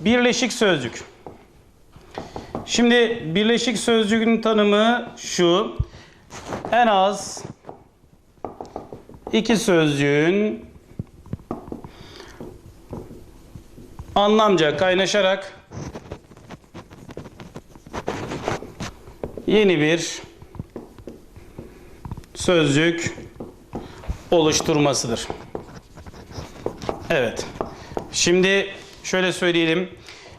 Birleşik sözcük. Şimdi birleşik sözcüğün tanımı şu. En az iki sözcüğün anlamca kaynaşarak yeni bir sözcük oluşturmasıdır. Evet. Şimdi şöyle söyleyelim.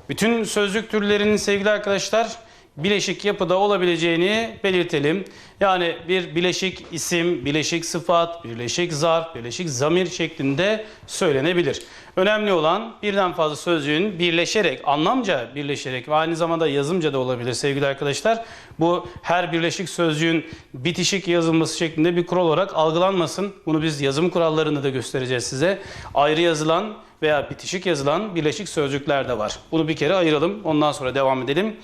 Bütün sözcük türlerinin sevgili arkadaşlar bileşik yapıda olabileceğini belirtelim. Yani bir bileşik isim, bileşik sıfat, bileşik zarf, bileşik zamir şeklinde söylenebilir. Önemli olan birden fazla sözcüğün birleşerek, anlamca birleşerek ve aynı zamanda yazımca da olabilir sevgili arkadaşlar. Bu her birleşik sözcüğün bitişik yazılması şeklinde bir kural olarak algılanmasın. Bunu biz yazım kurallarını da göstereceğiz size. Ayrı yazılan veya bitişik yazılan birleşik sözcükler de var. Bunu bir kere ayıralım. Ondan sonra devam edelim.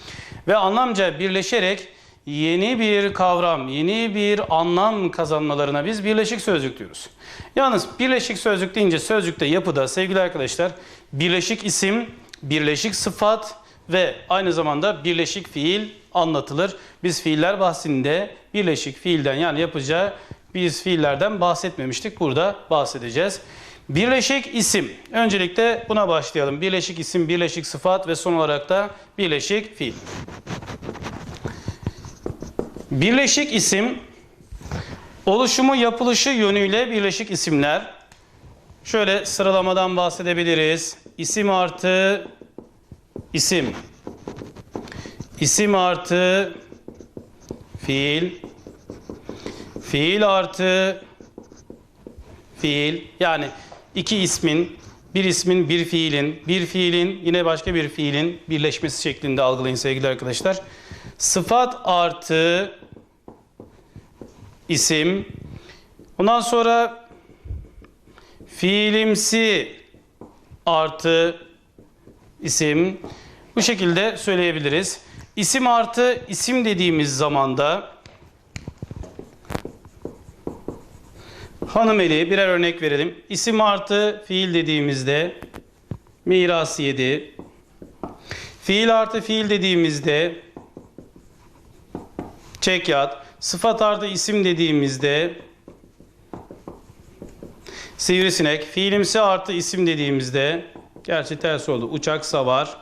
Ve anlamca birleşerek yeni bir kavram, yeni bir anlam kazanmalarına biz birleşik sözcük diyoruz. Yalnız birleşik sözcük deyince sözcükte yapıda sevgili arkadaşlar birleşik isim, birleşik sıfat ve aynı zamanda birleşik fiil anlatılır. Biz fiiller bahsinde birleşik fiilden yani yapacağı biz fiillerden bahsetmemiştik. Burada bahsedeceğiz. Birleşik isim. Öncelikle buna başlayalım. Birleşik isim, birleşik sıfat ve son olarak da birleşik fiil. Birleşik isim oluşumu yapılışı yönüyle birleşik isimler. Şöyle sıralamadan bahsedebiliriz. İsim artı isim. İsim artı fiil. Fiil artı fiil. Yani iki ismin, bir ismin, bir fiilin, bir fiilin yine başka bir fiilin birleşmesi şeklinde algılayın sevgili arkadaşlar. Sıfat artı isim. Ondan sonra fiilimsi artı isim. Bu şekilde söyleyebiliriz. İsim artı isim dediğimiz zamanda hanımeli birer örnek verelim. İsim artı fiil dediğimizde miras yedi. Fiil artı fiil dediğimizde çek yat. Sıfat artı isim dediğimizde sivrisinek. Fiilimsi artı isim dediğimizde gerçi ters oldu. Uçak savar.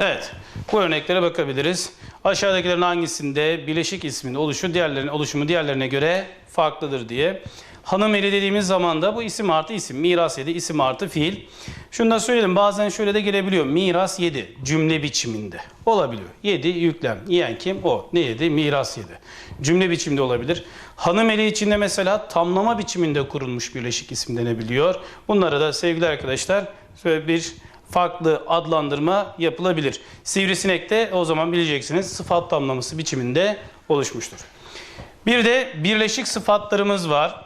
Evet. Bu örneklere bakabiliriz. Aşağıdakilerin hangisinde bileşik ismin oluşu diğerlerinin oluşumu diğerlerine göre farklıdır diye. Hanımeli dediğimiz zaman da bu isim artı isim. Miras yedi isim artı fiil. Şunu da söyleyelim bazen şöyle de gelebiliyor. Miras yedi cümle biçiminde olabiliyor. Yedi yüklem. Yiyen kim? O. Ne yedi? Miras yedi. Cümle biçiminde olabilir. Hanımeli içinde mesela tamlama biçiminde kurulmuş birleşik isim denebiliyor. Bunlara da sevgili arkadaşlar şöyle bir farklı adlandırma yapılabilir. Sivrisinek de o zaman bileceksiniz sıfat tamlaması biçiminde oluşmuştur. Bir de birleşik sıfatlarımız var.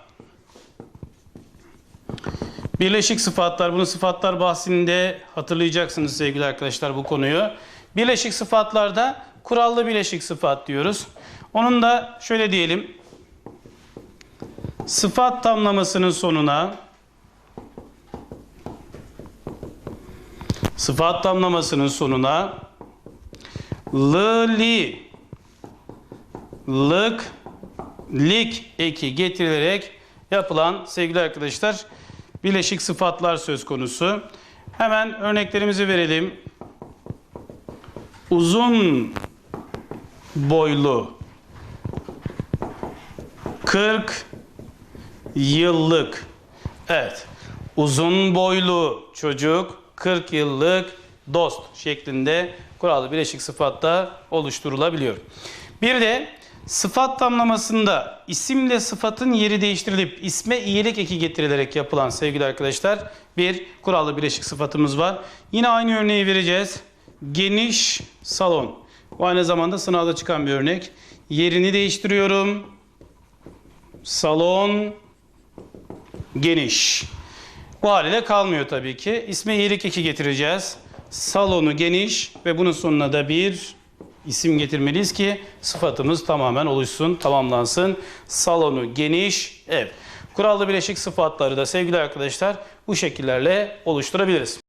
Birleşik sıfatlar, bunu sıfatlar bahsinde hatırlayacaksınız sevgili arkadaşlar bu konuyu. Birleşik sıfatlarda kurallı birleşik sıfat diyoruz. Onun da şöyle diyelim. Sıfat tamlamasının sonuna sıfat tamlamasının sonuna lı li lık lik eki getirilerek yapılan sevgili arkadaşlar bileşik sıfatlar söz konusu. Hemen örneklerimizi verelim. Uzun boylu 40 yıllık evet uzun boylu çocuk 40 yıllık dost şeklinde kurallı bileşik sıfatta oluşturulabiliyor. Bir de sıfat tamlamasında isimle sıfatın yeri değiştirilip isme iyilik eki getirilerek yapılan sevgili arkadaşlar bir kurallı bileşik sıfatımız var. Yine aynı örneği vereceğiz. Geniş salon. Bu aynı zamanda sınavda çıkan bir örnek. Yerini değiştiriyorum. Salon geniş. Bu haliyle kalmıyor tabii ki. İsme iyilik eki getireceğiz. Salonu geniş ve bunun sonuna da bir isim getirmeliyiz ki sıfatımız tamamen oluşsun, tamamlansın. Salonu geniş ev. Kurallı bileşik sıfatları da sevgili arkadaşlar bu şekillerle oluşturabiliriz.